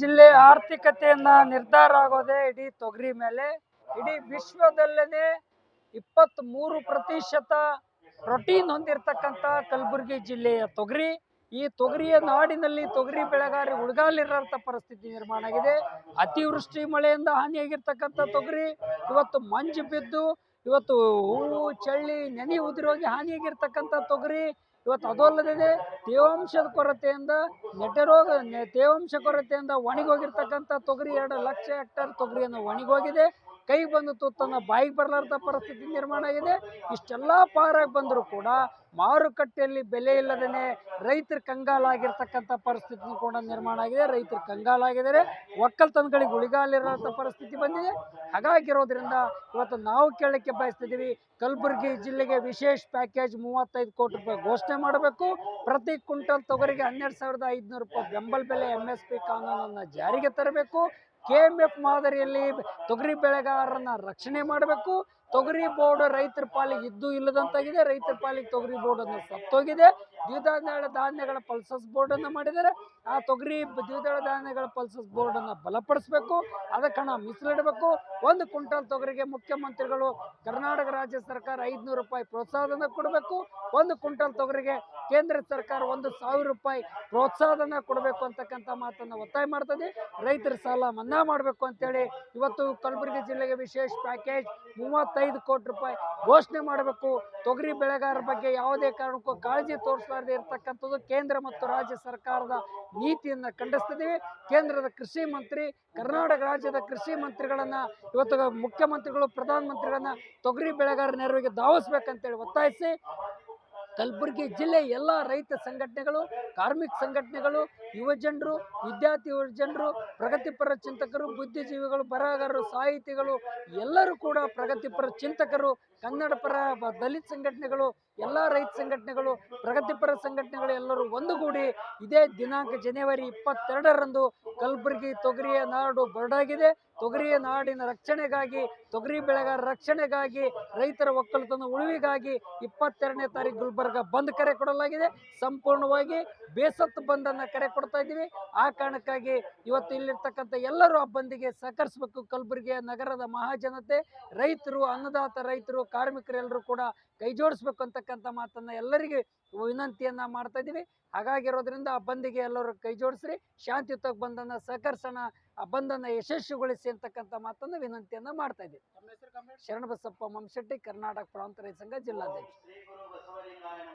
ಜಿಲ್ಲೆ ಆರ್ಥಿಕತೆಯನ್ನ ನಿರ್ಧಾರ ಆಗೋದೇ ಇಡೀ ತೊಗರಿ ಮೇಲೆ. ಇಡೀ ವಿಶ್ವದಲ್ಲೇ ಇಪ್ಪತ್ತ್ ಮೂರು ಪ್ರತಿಶತ ಪ್ರೋಟೀನ್ ಹೊಂದಿರತಕ್ಕಂಥ ಕಲಬುರಗಿ ಜಿಲ್ಲೆಯ ತೊಗರಿ. ಈ ತೊಗರಿಯ ನಾಡಿನಲ್ಲಿ ತೊಗರಿ ಬೆಳೆಗಾರಿ ಉಳಗಾಲಿರೋಂಥ ಪರಿಸ್ಥಿತಿ ನಿರ್ಮಾಣ ಆಗಿದೆ. ಅತಿವೃಷ್ಟಿ ಮಳೆಯಿಂದ ಹಾನಿಯಾಗಿರ್ತಕ್ಕಂಥ ತೊಗರಿ. ಇವತ್ತು ಮಂಜು ಬಿದ್ದು ಇವತ್ತು ಹೂವು ಚಳ್ಳಿ, ನೆನೆ ಉದುರೋಗಿ ಹಾನಿಯಾಗಿರ್ತಕ್ಕಂಥ ತೊಗರಿ ಇವತ್ತು ಅದಲ್ಲದೆ ತೇವಾಂಶದ ಕೊರತೆಯಿಂದ ನೆಟರೋಗ ತೇವಾಂಶ ಕೊರತೆಯಿಂದ ಒಣಗೋಗಿರ್ತಕ್ಕಂಥ ತೊಗರಿ, ಎರಡು ಲಕ್ಷ ಹೆಕ್ಟರ್ ತೊಗರಿಯನ್ನು ಒಣಗೋಗಿದೆ. ಕೈ ಬಂದು ತುತ್ತನ್ನು ಬಾಯಿಗೆ ಬರಲಾರ್ದ ಪರಿಸ್ಥಿತಿ ನಿರ್ಮಾಣ ಆಗಿದೆ. ಇಷ್ಟೆಲ್ಲ ಪಾರಾಗಿ ಬಂದರೂ ಕೂಡ ಮಾರುಕಟ್ಟೆಯಲ್ಲಿ ಬೆಲೆ ಇಲ್ಲದೇ ರೈತರು ಕಂಗಾಲಾಗಿರ್ತಕ್ಕಂಥ ಪರಿಸ್ಥಿತಿ ಕೂಡ ನಿರ್ಮಾಣ ಆಗಿದೆ. ರೈತರು ಕಂಗಾಲಾಗಿದ್ದಾರೆ. ಒಕ್ಕಲ್ತನಗಳಿಗೆ ಉಳಿಗಾಲಿರೋಂಥ ಪರಿಸ್ಥಿತಿ ಬಂದಿದೆ. ಹಾಗಾಗಿರೋದ್ರಿಂದ ಇವತ್ತು ನಾವು ಕೇಳಕ್ಕೆ ಬಯಸ್ತಿದ್ದೀವಿ, ಕಲಬುರಗಿ ಜಿಲ್ಲೆಗೆ ವಿಶೇಷ ಪ್ಯಾಕೇಜ್ ಮೂವತ್ತೈದು ಕೋಟಿ ರೂಪಾಯಿ ಘೋಷಣೆ ಮಾಡಬೇಕು. ಪ್ರತಿ ಕ್ವಿಂಟಲ್ ತೊಗರಿಗೆ ಹನ್ನೆರಡು ಸಾವಿರದ ಐದುನೂರು ರೂಪಾಯಿ ಬೆಂಬಲ ಬೆಲೆ ಎಂ ಎಸ್ ಪಿ ಕಾನೂನನ್ನು ಜಾರಿಗೆ ತರಬೇಕು. ಕೆ ಎಂ ಎಫ್ ಮಾದರಿಯಲ್ಲಿ ತೊಗರಿ ಬೆಳೆಗಾರರನ್ನ ರಕ್ಷಣೆ ಮಾಡಬೇಕು. ತೊಗರಿ ಬೋರ್ಡ್ ರೈತರ ಪಾಲಿಗೆ ಇದ್ದು ಇಲ್ಲದಂತಾಗಿದೆ. ರೈತರ ಪಾಲಿಗೆ ತೊಗರಿ ಬೋರ್ಡ್ ಅನ್ನು ಸತ್ತೋಗಿದೆ. ದ್ವಿದಳ ಧಾನ್ಯಗಳ ಪಲ್ಸಸ್ ಬೋರ್ಡ್ ಅನ್ನು ಮಾಡಿದ್ದಾರೆ. ಆ ತೊಗರಿ ದ್ವಿದಳ ಧಾನ್ಯಗಳ ಪಲ್ಸಸ್ ಬೋರ್ಡ್ ಅನ್ನು ಬಲಪಡಿಸಬೇಕು. ಅದಕ್ಕೆ ಹಣ ಮೀಸಲಿಡಬೇಕು. ಒಂದು ಕ್ವಿಂಟಲ್ ತೊಗರಿಗೆ ಮುಖ್ಯಮಂತ್ರಿಗಳು ಕರ್ನಾಟಕ ರಾಜ್ಯ ಸರ್ಕಾರ ಐದುನೂರು ರೂಪಾಯಿ ಪ್ರೋತ್ಸಾಹಧನ ಕೊಡಬೇಕು. ಒಂದು ಕ್ವಿಂಟಲ್ ತೊಗರಿಗೆ ಕೇಂದ್ರ ಸರ್ಕಾರ ಒಂದು ಸಾವಿರ ರೂಪಾಯಿ ಪ್ರೋತ್ಸಾಹನ ಕೊಡಬೇಕು ಅಂತಕ್ಕಂಥ ಮಾತನ್ನು ಒತ್ತಾಯ ಮಾಡ್ತದೆ. ರೈತರ ಸಾಲ ಮನ್ನಾ ಮಾಡಬೇಕು ಅಂತೇಳಿ ಇವತ್ತು ಕಲಬುರಗಿ ಜಿಲ್ಲೆಗೆ ವಿಶೇಷ ಪ್ಯಾಕೇಜ್ ಮೂವತ್ತೈದು ಕೋಟಿ ರೂಪಾಯಿ ಘೋಷಣೆ ಮಾಡಬೇಕು. ತೊಗರಿ ಬೆಳೆಗಾರರ ಬಗ್ಗೆ ಯಾವುದೇ ಕಾರಣಕ್ಕೂ ಕಾಳಜಿ ತೋರಿಸಲಾರದೆ ಇರತಕ್ಕಂಥದ್ದು ಕೇಂದ್ರ ಮತ್ತು ರಾಜ್ಯ ಸರ್ಕಾರದ ನೀತಿಯನ್ನು ಖಂಡಿಸ್ತಿದ್ದೀವಿ. ಕೇಂದ್ರದ ಕೃಷಿ ಮಂತ್ರಿ, ಕರ್ನಾಟಕ ರಾಜ್ಯದ ಕೃಷಿ ಮಂತ್ರಿಗಳನ್ನ, ಇವತ್ತು ಮುಖ್ಯಮಂತ್ರಿಗಳು, ಪ್ರಧಾನಮಂತ್ರಿಗಳನ್ನ ತೊಗರಿ ಬೆಳೆಗಾರರ ನೆರವಿಗೆ ಧಾವಿಸ್ಬೇಕಂತೇಳಿ ಒತ್ತಾಯಿಸಿ ಕಲಬುರಗಿ ಜಿಲ್ಲೆ ಎಲ್ಲ ರೈತ ಸಂಘಟನೆಗಳು, ಕಾರ್ಮಿಕ ಸಂಘಟನೆಗಳು ಯುವಜನರು ವಿದ್ಯಾರ್ಥಿ ಯುವಜನರು ಪ್ರಗತಿಪರ ಚಿಂತಕರು, ಬುದ್ಧಿಜೀವಿಗಳು, ಬರಹಗಾರರು, ಸಾಹಿತಿಗಳು, ಎಲ್ಲರೂ ಕೂಡ ಪ್ರಗತಿಪರ ಚಿಂತಕರು ಕನ್ನಡ ಪರ ದಲಿತ ಸಂಘಟನೆಗಳು, ಎಲ್ಲ ರೈತ ಸಂಘಟನೆಗಳು, ಪ್ರಗತಿಪರ ಸಂಘಟನೆಗಳು ಎಲ್ಲರೂ ಒಂದುಗೂಡಿ ಇದೇ ದಿನಾಂಕ ಜನವರಿ ಇಪ್ಪತ್ತೆರಡರಂದು ಕಲಬುರಗಿ ತೊಗರಿಯ ನಾಡು ಬರಡಾಗಿದೆ ತೊಗರಿಯ ನಾಡಿನ ರಕ್ಷಣೆಗಾಗಿ, ತೊಗರಿ ಬೆಳೆಗಾರ ರಕ್ಷಣೆಗಾಗಿ, ರೈತರ ಒಕ್ಕಲುತನ ಉಳಿವಿಗಾಗಿ ಇಪ್ಪತ್ತೆರಡನೇ ತಾರೀಕು ಗುಲ್ಬರ್ಗ ಬಂದ್ ಕರೆ ಕೊಡಲಾಗಿದೆ. ಸಂಪೂರ್ಣವಾಗಿ ಬೇಸತ್ತು ಬಂದನ್ನ ಕರೆ ಕೊಡ್ತಾ ಇದ್ದೀವಿ. ಆ ಕಾರಣಕ್ಕಾಗಿ ಇವತ್ತು ಇಲ್ಲಿರ್ತಕ್ಕಂಥ ಎಲ್ಲರೂ ಆ ಬಂದಿಗೆ ಸಹಕರಿಸಬೇಕು. ಕಲಬುರಗಿಯ ನಗರದ ಮಹಾಜನತೆ, ರೈತರು, ಅನ್ನದಾತ ರೈತರು ಕಾರ್ಮಿಕರೆಲ್ಲರೂ ಕೂಡ ಕೈ ಜೋಡಿಸ್ಬೇಕು ಅಂತಕ್ಕಂಥ ಮಾತನ್ನ ಎಲ್ಲರಿಗೆ ವಿನಂತಿಯನ್ನ ಮಾಡ್ತಾ ಇದ್ದೀವಿ. ಹಾಗಾಗಿರೋದ್ರಿಂದ ಆ ಬಂದಿಗೆ ಎಲ್ಲರೂ ಕೈ ಜೋಡಿಸ್ರಿ. ಶಾಂತಿಯುತ ಬಂದನ್ನ ಸಹಕರಿಸೋಣ. ಆ ಬಂಧನ ಯಶಸ್ವಿಗೊಳಿಸಿ ಅಂತಕ್ಕಂಥ ಮಾತನ್ನ ವಿನಂತಿಯನ್ನ ಮಾಡ್ತಾ ಇದ್ದೀವಿ. ಶರಣಬಸಪ್ಪ ಮಂಶೆಟ್ಟಿ ಕರ್ನಾಟಕ ಪ್ರಾಂತ ರೈತ ಸಂಘ ಜಿಲ್ಲಾಧ್ಯಕ್ಷ.